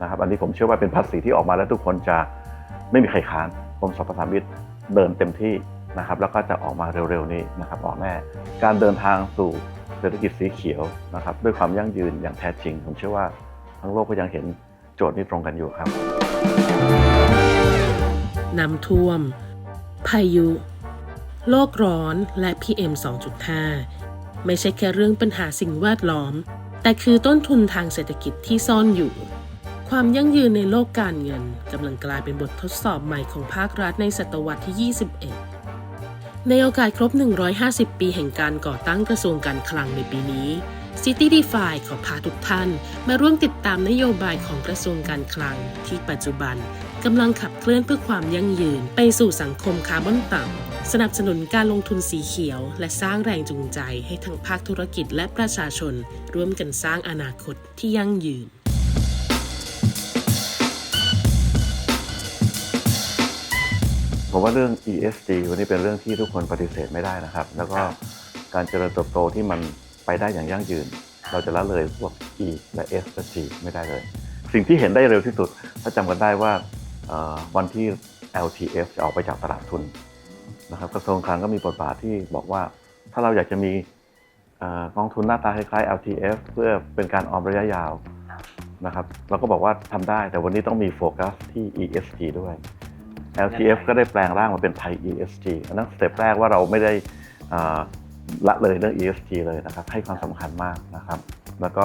นะครับอันนี้ผมเชื่อว่าเป็นภาษีที่ออกมาแล้วทุกคนจะไม่มีใครค้านกรมสรรพสามิตเดินเต็มที่นะครับแล้วก็จะออกมาเร็วๆนี้นะครับออกแน่การเดินทางสู่เศรษฐกิจสีเขียวนะครับด้วยความยั่งยืนอย่างแท้จริง ผมเชื่อว่าทั้งโลกก็ยังเห็นโจทย์นี้ตรงกันอยู่ครับน้ำท่วม พายุ โลกร้อนและ PM 2.5 ไม่ใช่แค่เรื่องปัญหาสิ่งแวดล้อม แต่คือต้นทุนทางเศรษฐกิจที่ซ่อนอยู่ ความยั่งยืนในโลกการเงินกำลังกลายเป็นบททดสอบใหม่ของภาครัฐในศตวรรษที่ 21 ในโอกาสครบ 150 ปีแห่งการก่อตั้งกระทรวงการคลังในปีนี้ City DeFi ขอพาทุกท่าน มาร่วมติดตามนโยบายของกระทรวงการคลัง ที่ปัจจุบันกำลังขับเคลื่อนเพื่อความยั่งยืน ไปสู่สังคมคาร์บอนต่ำสนับสนุนการลงทุนสีเขียว และสร้างแรงจูงใจให้ทั้งภาคธุรกิจและประชาชน ร่วมกันสร้างอนาคตที่ยั่งยืน ผมว่าเรื่อง ESG วันนี้เป็นเรื่องที่ทุกคนปฏิเสธไม่ได้นะครับ แล้วก็การเจริญเติบโตที่มันไปได้อย่างยั่งยืน เราจะละเลยพวก E และ S และ G ไม่ได้เลย สิ่งที่เห็นได้เร็วที่สุด ถ้าจำกันได้ว่าเอ่อวันที่ LTF จะออกไปจากตลาดทุนนะครับกระทรวงคลังก็มีบทบาทที่บอกว่า ถ้าเราอยากจะมีเอ่อกองทุนหน้าตาคล้ายๆ LTF เพื่อเป็นการออมระยะยาวนะครับ เราก็บอกว่าทำได้แต่วันนี้ต้องมีโฟกัสที่ ESG ด้วย LTF ก็ได้แปลงร่างมาเป็นไทย ESG อันนั้นสเต็ปแรกว่าเราไม่ได้อ่าละเลยเรื่อง ESG เลยนะครับ ให้ความสำคัญมากนะครับ แล้วก็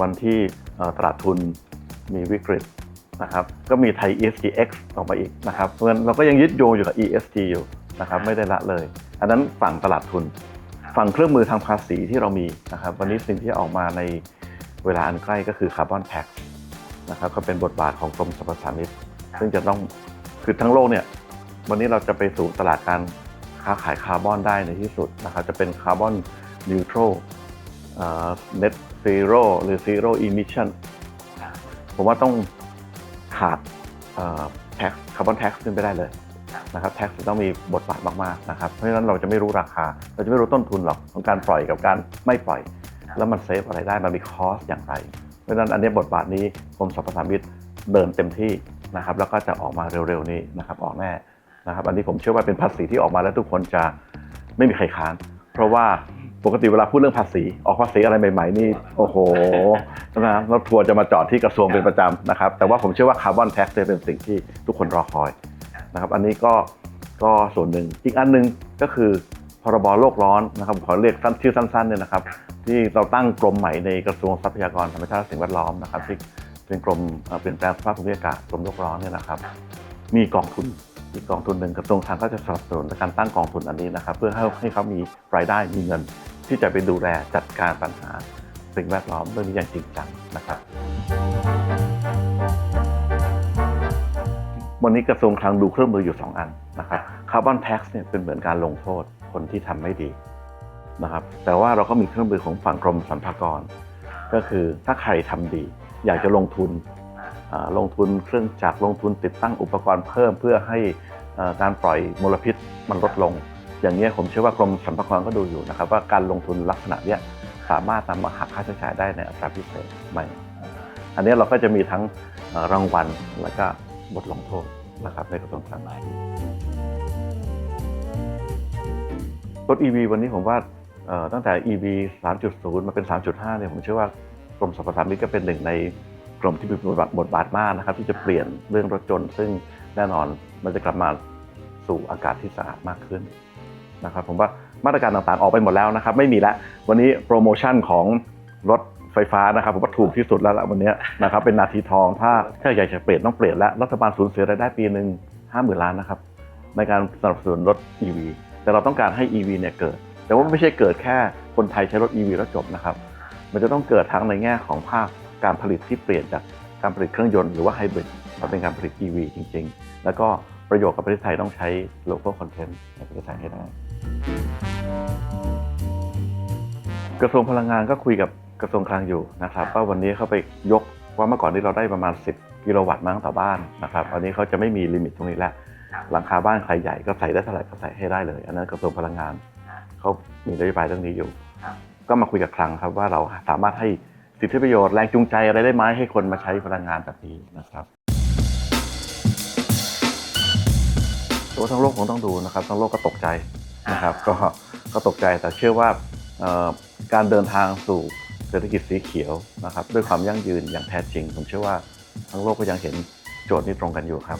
วันที่เอ่อตลาดทุนมีวิกฤตนะครับ ก็มีไทย ESG X ออกมาอีกนะครับ เพราะฉะนั้นเราก็ยังยึดโยงอยู่กับ ESG อยู่นะครับ ไม่ได้ละเลย อันนั้นฝั่งตลาดทุน ฝั่งเครื่องมือทางภาษีที่เรามีนะครับ วันนี้สิ่งที่ออกมาในเวลาอันใกล้ก็คือคาร์บอนแท็กนะครับ ก็เป็นบทบาทของกรมสรรพสามิตซึ่งจะต้อง คือทั้งโลกเนี่ยวันนี้เราจะไปสู่ตลาดการค้าขายคาร์บอนได้ในที่สุดนะครับจะเป็นคาร์บอนนิวทรัลเน็ตซีโร่หรือซีโร่อิมิชันผมว่าต้องขาดแท็กคาร์บอนแท็กขึ้นไปได้เลยนะครับแท็กต้องมีบทบาทมากๆนะครับเพราะฉะนั้นเราจะไม่รู้ราคา เราจะไม่รู้ต้นทุนหรอกของการปล่อยกับการไม่ปล่อย แล้วมันเซฟอะไรได้มันมีคอสอย่างไร เพราะฉะนั้นอันนี้บทบาทนี้กรมสรรพสามิตเดินเต็มที่ นะครับแล้วก็จะออกมาเร็วๆนี้นะครับออกแน่นะครับอันนี้ผมเชื่อว่าเป็นภาษีที่ออกมาแล้วทุกคนจะไม่มีใครค้าน เพราะว่าปกติเวลาพูดเรื่องภาษี ออกภาษีอะไรใหม่ๆนี่โอ้โหนะรถทัวร์จะมาจอดที่กระทรวงเป็นประจำนะครับแต่ว่าผมเชื่อว่าคาร์บอนแท็กซ์เป็นสิ่งที่ทุกคนรอคอยนะครับอันนี้ก็ก็ส่วนหนึ่งอีกอันหนึ่งก็คือพรบโลกร้อนนะครับขอเรียกสั้นชื่อสั้นๆเนี่ยนะครับ ที่เราตั้งกรมใหม่ในกระทรวงทรัพยากรธรรมชาติและสิ่งแวดล้อมนะครับที่ เป็นกรมเอ่อเปลี่ยนแปลงสภาพภูมิอากาศกรมโลกร้อนเนี่ยนะครับ มีกองทุนอีกกองทุนหนึ่งกระทรวงคลังก็จะสนับสนุนในการตั้งกองทุนอันนี้นะครับ เพื่อให้ให้เขามีรายได้มีเงิน ที่จะไปดูแลจัดการปัญหาสิ่งแวดล้อมเรื่องนี้อย่างจริงจังนะครับ วันนี้กระทรวงคลังดูเครื่องมืออยู่ 2 อันนะครับคาร์บอนแท็กซ์เนี่ยเป็นเหมือนการลงโทษคนที่ทำไม่ดีนะครับแต่ว่าเราก็มีเครื่องมือของฝั่งกรมสรรพากร ก็คือถ้าใครทำดี อยากจะลงทุนอ่าลงทุนเครื่องจักรลงทุนติดตั้งอุปกรณ์เพิ่มเพื่อให้เอ่อการปล่อยมลพิษมันลดลง อย่างนี้ยผมเชื่อว่ากรมสรรพากรก็ดูอยู่นะครับ ว่าการลงทุนลักษณะเนี้ยสามารถนำมาหักค่าใช้จ่ายได้ในอัตราพิเศษไหมอันนี้เราก็จะมีทั้งเอ่อรางวัลและก็บทลงโทษนะครับในกระทรวงคลังรถ EV วันนี้ผมว่าเอ่อตั้งแต่ EV 3.0 มาเป็น 3.5 เนี่ยผมเชื่อว่า กรมสรรพสามิตก็เป็นหนึ่งในกรมที่มีบทบาทมากนะครับ ที่จะเปลี่ยนเรื่องรถยนต์ซึ่งแน่นอนมันจะกลับมาสู่อากาศที่สะอาดมากขึ้นนะครับ ผมว่ามาตรการต่างๆออกไปหมดแล้วนะครับ ไม่มีแล้ววันนี้โปรโมชั่นของรถไฟฟ้านะครับผมว่าถูกที่สุดแล้วละวันนี้นะครับเป็นนาทีทองถ้าถ้าอยากจะเปลี่ยนต้องเปลี่ยนแล้วรัฐบาลสูญเสียรายได้ปีหนึ่งห้าหมื่นล้านนะครับในการสนับสนุนรถ EV แต่เราต้องการให้ EV เนี่ยเกิด แต่ว่าไม่ใช่เกิดแค่คนไทยใช้รถ EV แล้วจบนะครับ มันจะต้องเกิดทั้งในแง่ของภาคการผลิตที่เปลี่ยนจากการผลิตเครื่องยนต์หรือว่าไฮบริดมาเป็นการผลิต EV จริง ๆ แล้วก็ประโยชน์กับประเทศไทยต้องใช้ local content ในประเทศไทยให้ได้ กระทรวงพลังงานก็คุยกับกระทรวงคลังอยู่นะครับว่าวันนี้เขาไปยกว่าเมื่อก่อนที่เราได้ประมาณ 10 กิโลวัตต์มั้งต่อบ้านนะครับวันนี้เขาจะไม่มีลิมิตตรงนี้แล้วหลังคาบ้านใครใหญ่ก็ใส่ได้เท่าไหร่ก็ใส่ให้ได้เลย อันนั้นกระทรวงพลังงานเขามีนโยบายเรื่องนี้อยู่ ก็มาคุยกับคลังครับว่าเราสามารถให้สิทธิประโยชน์แรงจูงใจอะไรได้ไหมให้คนมาใช้พลังงานแบบนี้นะครับตัวทั้งโลกคงต้องดูนะครับทั้งโลกก็ตกใจนะครับก็ก็ตกใจแต่เชื่อว่าเอ่อการเดินทางสู่เศรษฐกิจสีเขียวนะครับด้วยความยั่งยืนอย่างแท้จริง ผมเชื่อว่าทั้งโลกก็ยังเห็นโจทย์นี้ตรงกันอยู่ครับ